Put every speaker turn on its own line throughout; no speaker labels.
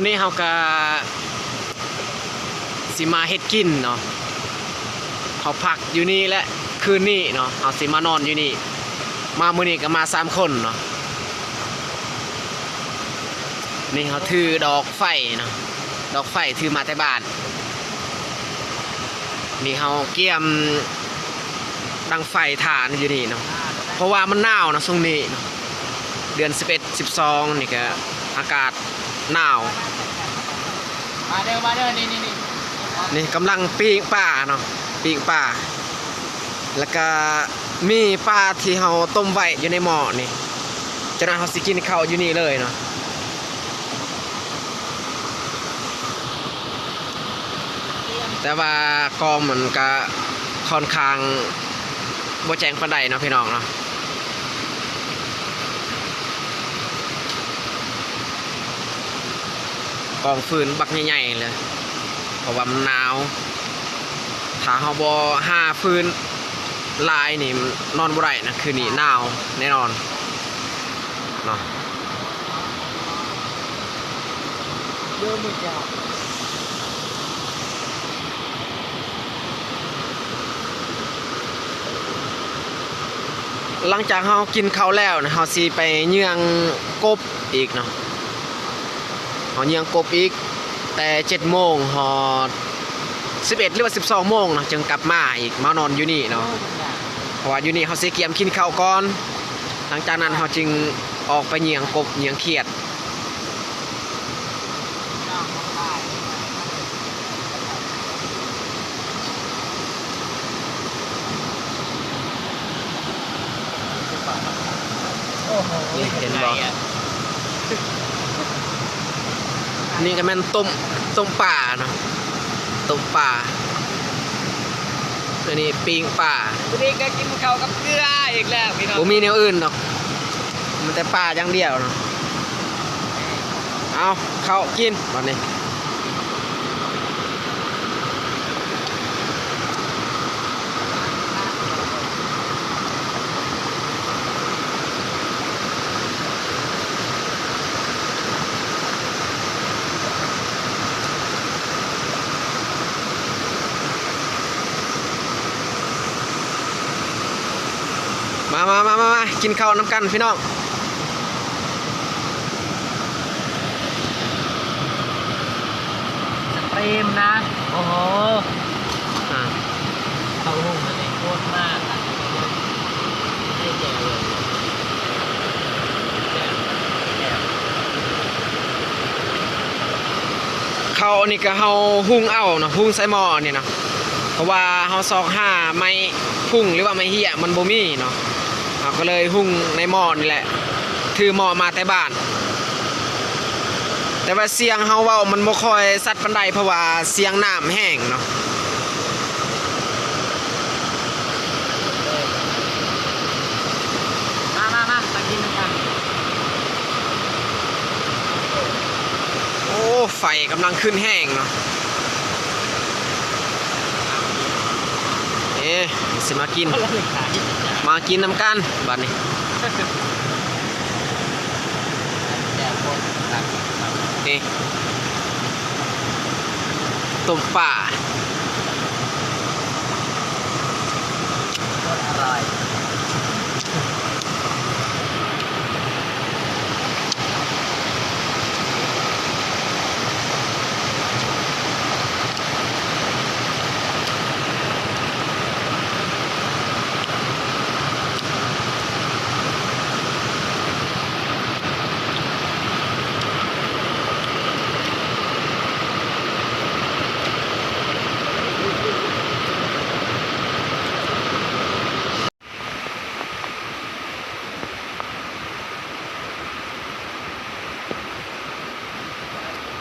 อนนี้เราก็สิมาเฮ็ดกินเนาะเขาพักอยู่นี่และคืนนี้เนาะเอาสิมานอนอยู่นี่ มามื้อนี้ก็มาสามคนเนาะนี่เขาถือดอกไฟเนาะดอกไฟถือมาแต่บ้านนี่เขาเกี่ยมดังไฟฐานอยู่นี่เนาะเพราะว่ามันหนาวนะช่วงนี้เนาะเดือน11 12นี่ก็อากาศ หนาว
มาเด้อมาเด้อนี่นี่นี่
นี่กำลังปีกป่าเนาะปีกป่า แล้วก็มีปลาที่เขาต้มไว้อยู่ในหม้อนี่จากนั้นเขาสิกินข้าวอยู่นี่เลยเนาะแต่ว่ากองมันก็ค่อนข้างบ่แจ้งปานใดเนาะพี่น้องเนาะ กองฟืนบักใหญ่ๆเลยเพราะว่ามันหนาวถ้าเฮาบ่ห้าฟืนลายนี่นอนบ่ได้นะคืนนี้หนาวแน่นอนเนาะ
เยอะมึกยาว
หลังจากเฮากินข้าวแล้วนะเฮาสิไปเยืองกบอีกเนาะ เฮาเยืองกบอีกแต่7โมงฮอด11หรือว่า12โมงเนาะจึงกลับมาอีกมานอนอยู่นี่เนาะเพราะว่าอยู่นี่เขาสิเกียมกินข้าวก่อน หลังจากนั้นเขาจึงออกไปเหยียงกบเหยียงเขียด
โอ้โห
นี่เห็นบ่ นี่ก็แม่นต้มต้มป่าเนาะต้มป่าอันนี้ปิ้งป่า
วันนี้ก็กินข้าวกับเกลืออีกแล้วพี่น้อง
ผมมีแนวอื่นเนาะมันแต่ป่าอย่างเดียวเนาะเอาเข้ากินวันนี้ มามามามามากินข้าวน้ำกันพี่น้อง
สตรีมนะ โอ้โห
อ่า
เข้าห้องมันเลยโคตรมากอะไม่ได้แก่เลยแก่แก่
ข้าวนี่ก็เฮาหุงเอาเนาะหุงใส่หม้อนี่เนาะเพราะว่าเฮาซอกห้าไม้พุ่งหรือว่าไม้เหี้ยมันบ่มีเนาะ เฮาก็เลยหุงในหม้อนี่แหละ ถือหม้อมาแต่บ้าน แต่ว่าเสียงเฮาเว้ามันบ่ค่อยสัดปานใดเพราะว่าเสียงน้ำแห้งเนาะ
มามามามากินกัน
โอ้ไฟกำลังขึ้นแห้งเนาะ เอ๊ะสิมากิน
คนละหนึ่งขาย
มากินน้ำกันบัดนี้
แก่คนครับ
นี่ต้มป่า
โคตรอร่อย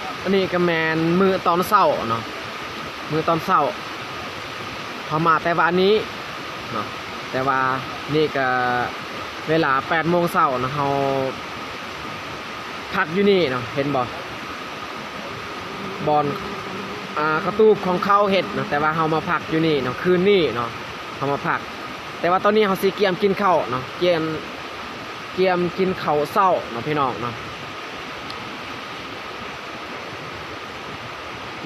อั นนี้ก็แมนมือตอนเศร้าเนาะมือตอนเศร้าพอมาแต่วันนี้เนาะแต่ว่านี่ก็เวลา8โมงเช้าเนาะเฮาพักอยู่นี่เนาะเห็นบ่บอลอ่ากระตูบของเขาเห็ดเนาะแต่ว่าเฮามาพักอยู่นี่เนาะคืนนี้เนาะเฮามาพัก แต่ว่าตอนนี้เฮาสิเกียมกินข้าวเนาะเกียมเกียมกินข้าวเช้าเนาะพี่น้องเนาะ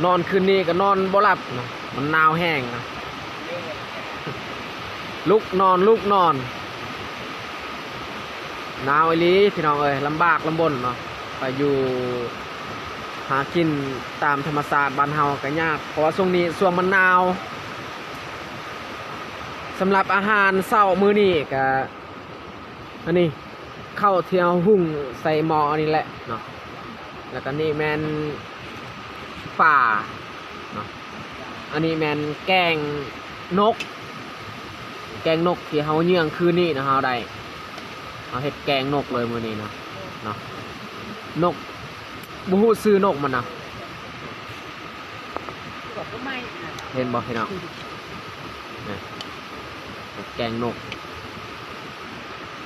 นอนคืนนี้ก็นอนบ่หลับนะมันหนาวแห้งนะลุกนอนลุกนอนหนาวอีลีพี่น้องเอ้ยลำบากลำบนเนาะไปอยู่หากินตามธรรมศาสตร์บ้านเฮาก็ยากเพราะว่าช่วงนี้ช่วงมันหนาวสำหรับอาหารเช้ามื้อนี้ก็อันนี้ข้าวเที่ยวหุ่งใส่หม้ออันนี้แหละเนาะแล้วก็นี่แมน ป่าเนาะอันนี้แมนแกงนก แกงนกที่เฮาเยื่องคืนนี้นะเฮาได้เอาเฮ็ดแกงนกเลยมื้อนี้เนาะเนาะนกบ่ฮู้ซื้อนกมันนะเห็นบ่พี่น้องนี่แกงนก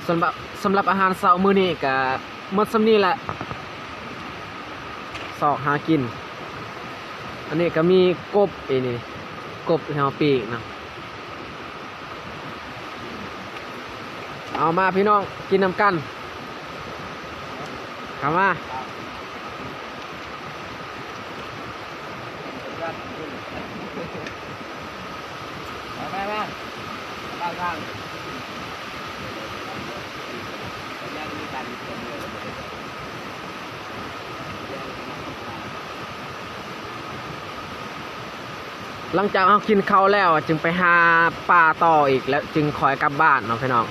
สำหรับสำหรับอาหารเช้ามื้อนี้ก็หมดสำนี้แหละ สอกหากิน อันนี้ก็มีกบอีนี่กบแถวปีกนะเอามาพี่น้องกินน้ำกันเข้ามา
แม่แม่บ้านข้างยังมีกันคนเดียว
หลังจากเรากินข้าวแล้วจึงไปหาปลาต่ออีกแล้วจึงคอยกลับบ้านเนาะพี่น้อง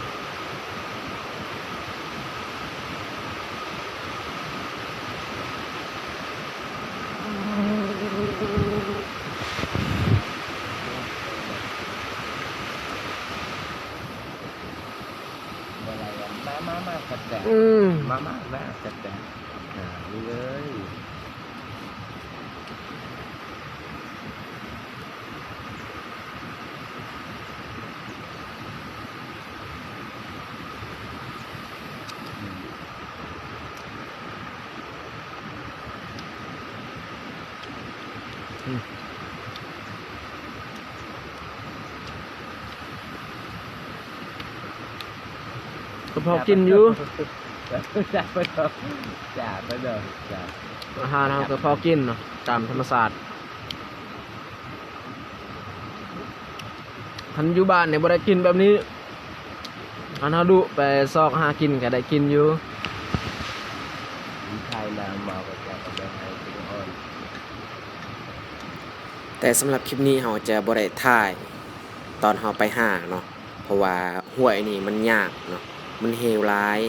อะไรวะมามามาจัดแต่
อืม
มามามาจัดแต่อ่านี่เลย
พอกินอยู่
จ่าไปเถอะจ่าไปเถอะจ่า
อาหารเราก็พอกินเนาะตามธรรมศาสตร์ทันอยู่บ้านเนี่ยบ่ได้กินแบบนี้อันเราดุไปซอกหากินก็ได้กินอยู่
วิชัยนาเมาก็จะไปเดินให้คุณอ่อน
แต่สำหรับคลิปนี้เราจะบ่ได้ถ่าย ตอนเราไปหาเนาะเพราะว่าห้วยนี่มันยากเนาะ มันเฮวร้าย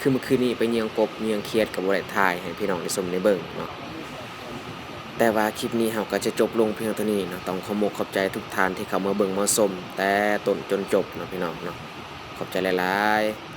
คือเมื่อคืนนี้ไปเนียงกบเนียงเครียดกับบริษัทไทยให้พี่น้องได้ชมในเบิ่งเนาะแต่ว่าคลิปนี้เราก็จะจบลงเพียงเท่านี้เนาะต้องขอมกขอบใจทุกท่านที่เข้ามาเบิ่งมาชมแต่ต้นจนจบเนาะพี่น้องเนาะขอบใจหลายๆ